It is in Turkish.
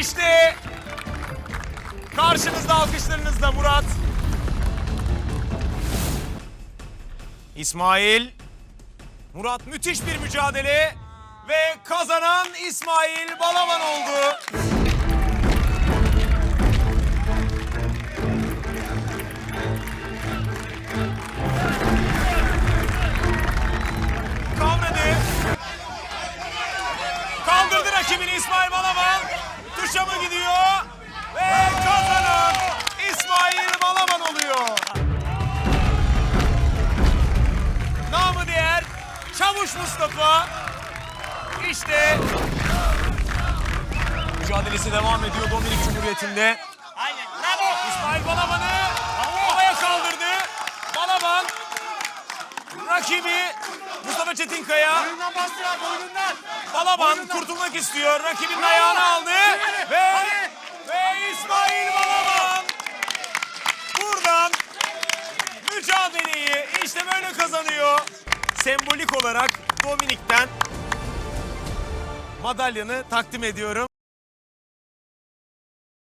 İşte karşınızda alkışlarınızla Murat. İsmail. Murat müthiş bir mücadele ve kazanan İsmail Balaban oldu. Kavradı. Kaldırdı rakibini İsmail Balaban. Çavuş Mustafa. İşte mücadelesi devam ediyor Dominik Cumhuriyeti'nde. Aynen. Bravo. İsmail Balaban'ı havaya kaldırdı. Balaban rakibi Mustafa Çetinkaya. Oyundan bastır abi oyundan. Balaban kurtulmak istiyor. Rakibinin ayağını aldı ve ve İsmail Balaban buradan mücadeleyi işte böyle kazanıyor. Sembolik olarak Dominik'ten madalyanı takdim ediyorum.